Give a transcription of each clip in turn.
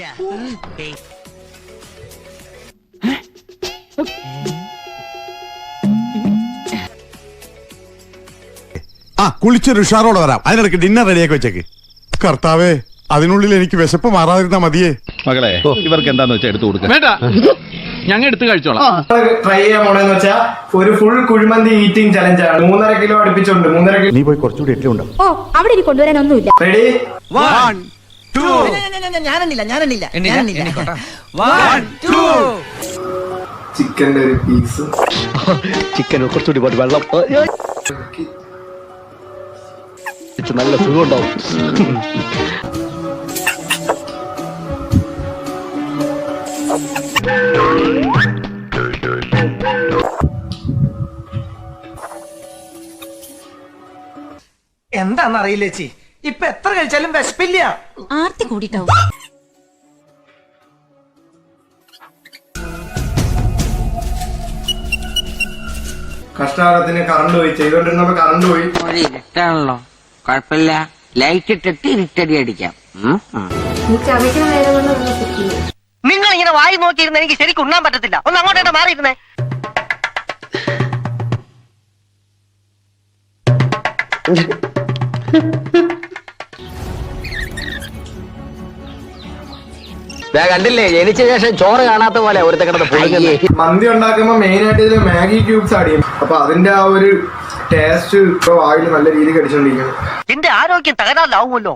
ആ കുളിച്ചൊരു ഉഷാറോടെ വരാം. അതിനിടയ്ക്ക് ഡിന്നർ റെഡിയാക്കി വെച്ചേക്ക്. കർത്താവേ അതിനുള്ളിൽ എനിക്ക് വിശപ്പ് മാറാതിരുന്നാ മതിയേ. മകളെ ഇവർക്ക് എന്താന്ന് വെച്ചാൽ എടുത്തു കൊടുക്കാം. വേണ്ട ഞങ്ങൾ എടുത്തു കഴിച്ചോളാം. ട്രൈ ചെയ്യാൻ പോണെന്ന് വെച്ചാൽ ഒരു ഫുൾ കുഴിമന്തി ഈറ്റിംഗ് ചലഞ്ച് ആണ്. മൂന്നര കിലോ അടുപ്പിച്ചുണ്ട് മൂന്നര കിലോ. നീ പോയി കുറച്ചുകൂടി എട്ടി ഉണ്ടാവും ഓ അവിടെ ഇനി കൊണ്ടുവരാനൊന്നുമില്ല. റെഡി ഞാനെണ്ണില്ല ഞാനെണ്ണില്ല ഞാനെണ്ണില്ല. ചിക്കന്റെ ഒരു പീസ്. ചിക്കൻ കുറച്ചുകൂടി പോട്ട് വെള്ളം. നല്ല സുഖമുണ്ടാവും. എന്താന്ന് ചേച്ചി. ഇപ്പൊ എത്ര കഴിച്ചാലും വിശപ്പില്ല. ആർത്തി കൂടിട്ടാവും കഷ്ടകാലത്തിന് കറണ്ട് പോയി. ചെയ്തോണ്ടിരുന്നപ്പോ കറണ്ട് പോയി. ഒരു ഇരുട്ടാണല്ലോ. കുഴപ്പമില്ല. ലൈറ്റ് ഇട്ടിട്ട് ഇരുട്ടടി അടിക്കാം. ഉം, ഉം. നിങ്ങൾ ഇങ്ങനെ വായി നോക്കിയിരുന്ന എനിക്ക് ശരിക്കും ഉണ്ണാൻ പറ്റത്തില്ല. ഒന്ന് അങ്ങോട്ടേക്ക് മാറിയിരുന്നേ. കണ്ടില്ലേ ജനിച്ച ശേഷം ചോറ് കാണാത്ത പോലെ ഒരുത്ത കിടന്ന് മന്തി ഉണ്ടാക്കുമ്പോ മെയിൻ ആയിട്ട് ഇതിൽ മാഗി ക്യൂബ്സ് ആഡ് ചെയ്യും. അപ്പൊ അതിന്റെ ആ ഒരു ടേസ്റ്റ് ഇപ്പൊ വായിൽ നല്ല രീതിയിൽ അടിച്ചോണ്ടിരിക്കുന്നു എന്റെ ആരോഗ്യം തകരാറിലാവുമല്ലോ.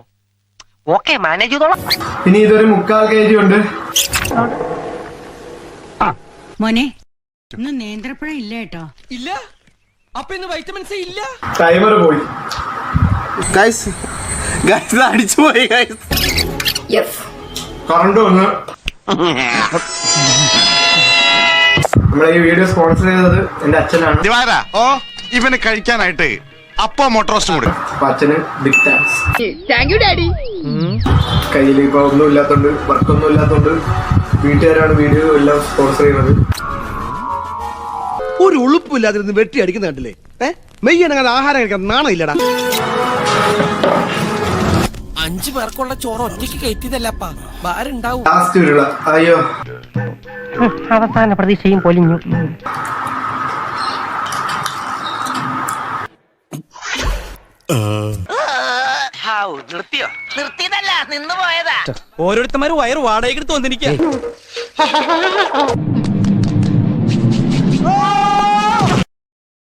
ഓക്കെ മാനേജ് ചെയ്തോളാം. ഇനി ഇതൊരു മുക്കാൽ കെ ജി ഉണ്ട് മോനെ ഇന്ന് നേന്ത്രപ്പഴം ഇല്ല കേട്ടോ. ഇല്ല? അപ്പൊ ഇന്ന് വൈറ്റമിൻസ് ഇല്ല? ടൈമർ പോയി. അടിച്ചു പോയി കറണ്ട് വന്ന്. നമ്മളെ ഈ വീഡിയോ സ്പോൺസർ ചെയ്തത് എന്റെ അച്ഛനാണ്. ദിവാര ഓ ഇവന് കഴിക്കാനായിട്ട് അപ്പ മോട്ടോറോസ്റ്റും കൂടി അപ്പൊ അച്ഛന് ബിഗ് താങ്ക്സ് കയ്യിൽ ഇപ്പൊ ഒന്നും ഇല്ലാത്തോണ്ട് വർക്കൊന്നും ഇല്ലാത്തോണ്ട് വീട്ടുകാരാണ് വീഡിയോ എല്ലാം സ്പോൺസർ ചെയ്യുന്നത്. ഒരു ഉളുപ്പില്ലാതിരുന്ന് വെട്ടി അടിക്കുന്ന കണ്ടില്ലേ? ഏ? മെയ്യണങ്ങനെ ആഹാരം കഴിക്കാൻ നാണം ഇല്ലടാ അഞ്ചു പേർക്കുള്ള ചോറ് ഒറ്റയ്ക്ക് കയറ്റിയതല്ലപ്പാ. ഉരുള അയ്യോ. അവസാന പ്രതീക്ഷയും പൊലിഞ്ഞു. നിർത്തിയോ? നിർത്തിയതല്ല നിന്ന് പോയതാ. ഓരോരുത്തന്മാര് വയറ് വാടകയ്ക്ക് എടുത്ത് വന്നിരിക്കുക